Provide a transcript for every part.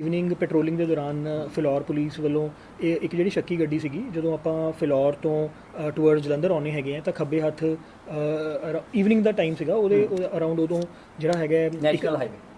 Evening patrolling ਦੇ ਦੌਰਾਨ Phillaur police ਵੱਲੋਂ ਇਹ ਇੱਕ ਜਿਹੜੀ ਸ਼ੱਕੀ ਗੱਡੀ ਸੀਗੀ ਜਦੋਂ ਆਪਾਂ ਫਿਲੌਰ ਤੋਂ ਟੁਵਰਡ ਜਲੰਧਰ ਆਉਣੇ ਹੈਗੇ ਆ ਤਾਂ ਖੱਬੇ ਹੱਥ ਇਵਨਿੰਗ ਦਾ ਟਾਈਮ ਸੀਗਾ ਉਹਦੇ ਅਰਾਊਂਡ ਉਦੋਂ ਜਿਹੜਾ ਹੈਗਾ ਨੈਸ਼ਨਲ ਹਾਈਵੇ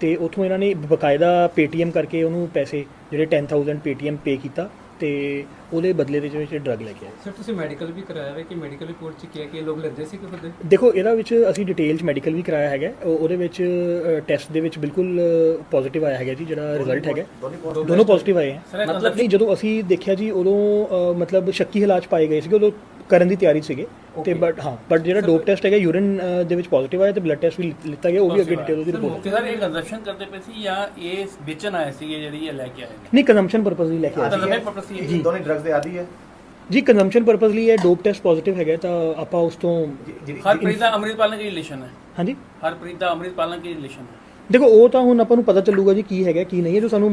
ਤੇ ਉੱਥੋਂ ਇਹਨਾਂ ਨੇ ਬਕਾਇਦਾ Paytm ਕਰਕੇ ਉਹਨੂੰ ਪੈਸੇ ਜਿਹੜੇ 10000 Paytm ਪੇ ਕੀਤਾ ਤੇ ਉਹਦੇ ਬਦਲੇ ਦੇ ਵਿੱਚ ਡਰੱਗ ਲੈ ਕੇ ਆਏ। ਸਰ ਤੁਸੀਂ ਮੈਡੀਕਲ ਵੀ ਕਰਾਇਆ ਹੈ ਕਿ ਮੈਡੀਕਲ ਰਿਪੋਰਟ ਚ ਕੀ ਹੈ ਕਿ ਇਹ ਲੋਕ ਲੈਂਦੇ ਸੀ ਕਿ ਬੰਦੇ ਦੇਖੋ ਇਹਦਾ ਵਿੱਚ ਅਸੀਂ ਡਿਟੇਲ ਚ ਮੈਡੀਕਲ ਵੀ ਕਰਾਇਆ ਹੈਗਾ। ਉਹ- ਉਹਦੇ ਵਿੱਚ ਟੈਸਟ ਦੇ ਵਿੱਚ ਬਿਲਕੁਲ ਪੋਜ਼ਿਟਿਵ ਆਇਆ ਹੈਗਾ ਜੀ ਜਿਹੜਾ ਰਿਜ਼ਲਟ ਹੈਗਾ। ਦੋਨੋਂ ਪੋਜ਼ਿਟਿਵ ਆਏ ਹੈ ਮਤਲਬ ਨਹੀਂ ਜਦੋਂ ਅਸੀਂ ਦੇਖਿਆ ਜੀ ਉਦੋਂ ਮਤਲਬ ਸ਼ੱਕੀ ਹਾਲਾਤ ਪਾਏ ਗਏ ਸੀਗੇ ਉਦੋਂ ਕਰਨ ਦੀ ਤਿਆਰੀ ਸੀਗੇ। ਤੇ ਬਟ ਹਾਂ ਬਟ ਜਿਹੜਾ ਡੋਪ ਟੈਸਟ ਹੈਗਾ ਯੂਰਿਨ ਦੇ ਵਿੱਚ ਪੋਜ਼ਿਟਿਵ ਆਇਆ ਤੇ ਬਲੱਡ ਟੈਸਟ ਵੀ ਲਿੱਤਾ ਗਿਆ ਉਹ ਵੀ ਅੱਗੇ ਡਿਟੇਲ ਉਹਦੀ ਰਿਪੋਰਟ ਸਰ ਇਹ ਕੰਜ਼ੰਪਸ਼ਨ ਕਰਦੇ ਪਏ ਸੀ ਜਾਂ ਇਹ ਵੇਚਣ ਆਏ ਸੀ ਜਿਹੜੀ ਇਹ ਲੈ ਕੇ ਆਏ ਨਹੀਂ ਕੰਜ਼ੰਪਸ਼ਨ ਪਰਪਸ ਲਈ ਲੈ ਕੇ ਆਏ ਸੀ ਕੰਜ਼ੰਪਸ਼ਨ ਪਰਪਸ ਇਹ ਦੋਨੇ ਡਰੱਗਸ ਦੇ ਆਦੀ ਹੈ। ਜੀ ਕੰਜ਼ੰਪਸ਼ਨ ਪਰਪਸ ਲਈ ਇਹ ਡੋਪ ਟੈਸਟ ਪੋਜ਼ਿਟਿਵ ਹੈਗਾ ਤਾਂ ਆਪਾਂ ਉਸ ਤੋਂ ਹਰਪ੍ਰੀਤ ਦਾ ਅੰਮ੍ਰਿਤਪਾਲ ਨਾਲ ਕੀ ਰਿਲੇਸ਼ਨ ਹੈ? ਹਾਂਜੀ? ਹਰਪ੍ਰੀਤ ਦਾ ਅੰਮ੍ਰਿਤਪਾਲ ਨਾਲ ਕੀ ਰਿਲੇਸ਼ਨ ਹੈ? ਦੇਖੋ, ਉਹ ਤਾਂ ਹੁਣ ਆਪਾਂ ਨੂੰ ਪਤਾ ਚੱਲੂਗਾ ਜੀ ਕੀ ਹੈਗਾ, ਕੀ ਨਹੀਂ ਹੈ, ਜੋ ਸਾਨੂੰ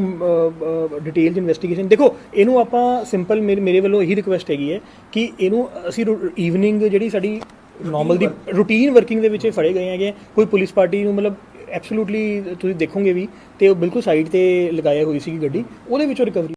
ਡਿਟੇਲ ਇਨਵੈਸਟੀਗੇਸ਼ਨ ਦੇਖੋ, ਇਹਨੂੰ ਆਪਾਂ ਸਿੰਪਲ ਮੇਰੇ ਮੇਰੇ ਵੱਲੋਂ ਇਹੀ ਰਿਕੁਐਸਟ ਹੈਗੀ ਹੈ ਕਿ ਇਹਨੂੰ ਅਸੀਂ ਈਵਨਿੰਗ ਜਿਹੜੀ ਸਾਡੀ ਨਾਰਮਲ ਦੀ ਰੂਟੀਨ ਵਰਕਿੰਗ ਦੇ ਵਿੱਚ ਫੜੇ ਗਏ ਹੈਗੇ ਕੋਈ ਪੁਲਿਸ ਪਾਰਟੀ ਨੂੰ ਮਤਲਬ ਐਬਸੋਲੂਟਲੀ ਤੁਸੀਂ ਦੇਖੋਗੇ ਵੀ ਤੇ ਉਹ ਬਿਲਕੁਲ ਸਾਈਡ ਤੇ ਲਗਾਇਆ ਹੋਈ ਸੀ ਗੱਡੀ, ਉਹਦੇ ਵਿੱਚੋਂ ਰਿਕਵਰੀ